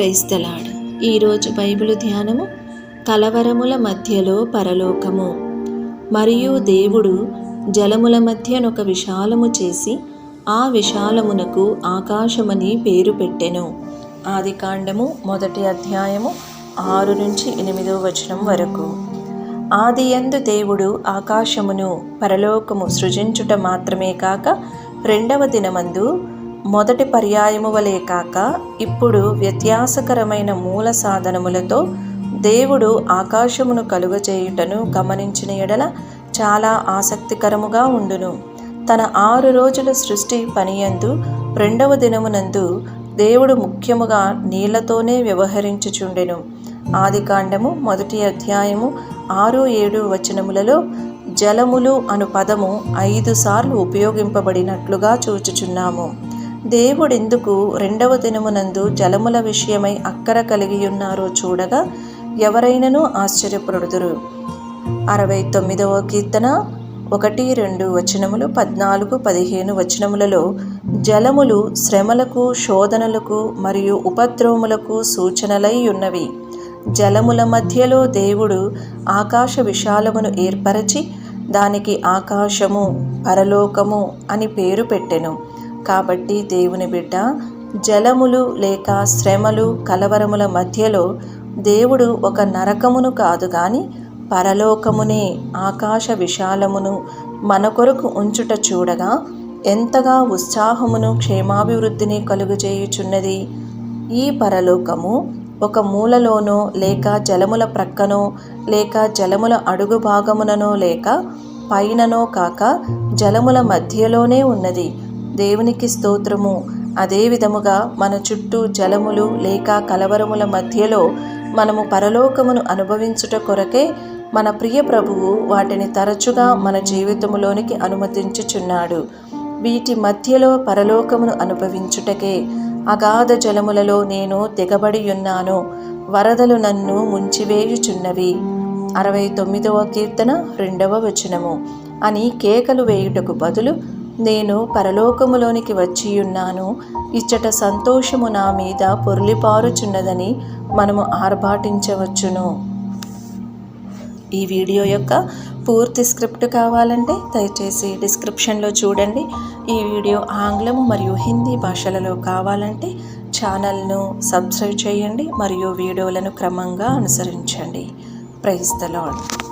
క్రైస్తలాడ్. ఈరోజు బైబిల్ ధ్యానము కలవరముల మధ్యలో పరలోకము. మరియు దేవుడు జలముల మధ్యనొక విశాలము చేసి ఆ విశాలమునకు ఆకాశమని పేరు పెట్టెను. ఆది కాండము మొదటి అధ్యాయము ఆరు నుంచి ఎనిమిదో వచనం వరకు. ఆది ఎందు దేవుడు ఆకాశమును పరలోకము సృజించుట మాత్రమే కాక రెండవ దినమందు మొదటి పర్యాయము వలె కాక ఇప్పుడు వ్యత్యాసకరమైన మూల సాధనములతో దేవుడు ఆకాశమును కలుగజేయుటను గమనించిన ఎడల చాలా ఆసక్తికరముగా ఉండును. తన ఆరు రోజుల సృష్టి పనియందు రెండవ దినమునందు దేవుడు ముఖ్యముగా నీళ్ళతోనే వ్యవహరించుచుండెను. ఆదికాండము మొదటి అధ్యాయము ఆరు ఏడు వచనములలో జలములు అను పదము ఐదు సార్లు ఉపయోగింపబడినట్లుగా చూచుచున్నాము. దేవుడెందుకు రెండవ దినమునందు జలముల విషయమై అక్కర కలిగి ఉన్నారో చూడగా ఎవరైనను ఆశ్చర్యపడుదురు. అరవై తొమ్మిదవ కీర్తన ఒకటి రెండు వచనములు పద్నాలుగు పదిహేను వచనములలో జలములు శ్రమలకు శోధనలకు మరియు ఉపద్రవములకు సూచనలై ఉన్నవి. జలముల మధ్యలో దేవుడు ఆకాశ విశాలమును ఏర్పరచి దానికి ఆకాశము పరలోకము అని పేరు పెట్టెను. కాబట్టి దేవుని బిడ్డ జలములు లేక శ్రమలు కలవరముల మధ్యలో దేవుడు ఒక నరకమును కాదు గాని పరలోకమునే ఆకాశ విశాలమును మన కొరకు ఉంచుట చూడగా ఎంతగా ఉత్సాహమును క్షేమాభివృద్ధిని కలుగజేయుచున్నది. ఈ పరలోకము ఒక మూలలోనో లేక జలముల ప్రక్కనో లేక జలముల అడుగు భాగముననో లేక పైననో కాక జలముల మధ్యలోనే ఉన్నది. దేవునికి స్తోత్రము. అదే విధముగా మన చుట్టూ జలములు లేక కలవరముల మధ్యలో మనము పరలోకమును అనుభవించుట కొరకే మన ప్రియ ప్రభువు వాటిని తరచుగా మన జీవితములోనికి అనుమతించుచున్నాడు. వీటి మధ్యలో పరలోకమును అనుభవించుటకే అగాధ జలములలో నేను దిగబడి ఉన్నాను వరదలు నన్ను ముంచివేయుచున్నవి. అరవై తొమ్మిదవ కీర్తన రెండవ వచనము. అని కేకలు వేయుటకు బదులు నేను పరలోకములోనికి వచ్చియున్నాను. ఇచ్చట సంతోషము నా మీద పొర్లిపారుచున్నదని మనము ఆర్భాటించవచ్చును. ఈ వీడియో యొక్క పూర్తి స్క్రిప్ట్ కావాలంటే దయచేసి డిస్క్రిప్షన్లో చూడండి. ఈ వీడియో ఆంగ్లము మరియు హిందీ భాషలలో కావాలంటే ఛానల్ను సబ్స్క్రైబ్ చేయండి మరియు వీడియోలను క్రమంగా అనుసరించండి. Praise the lord